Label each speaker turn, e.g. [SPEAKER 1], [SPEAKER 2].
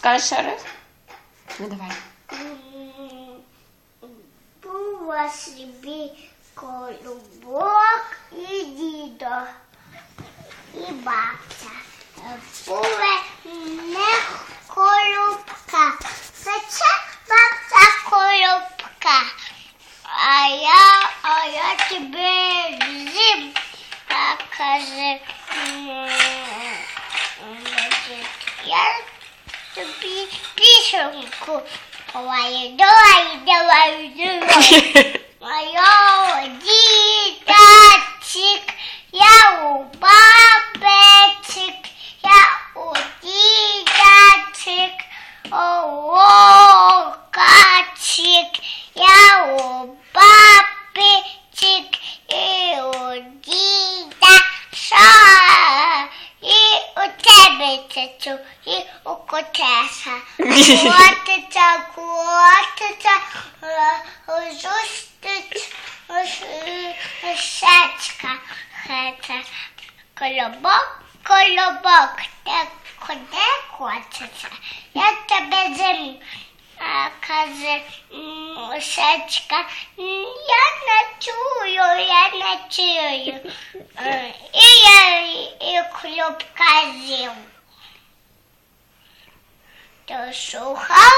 [SPEAKER 1] Скажи ще раз. Ну давай.
[SPEAKER 2] Була собі колобок і дідо, і бабця. Була не колобка. Це бабця колобка. А я, а я тебе зим. А каже, really chick. Chick. Chick. Oh, chick. Oh, тебе і у котеса. Котиця, котиця, жустить, сечка, хеце. Колобок, колобок, де куди хочеться? Я тебе зим. А каже сечка, я не чую, я не чую. Е, І я і Doctor Show. How?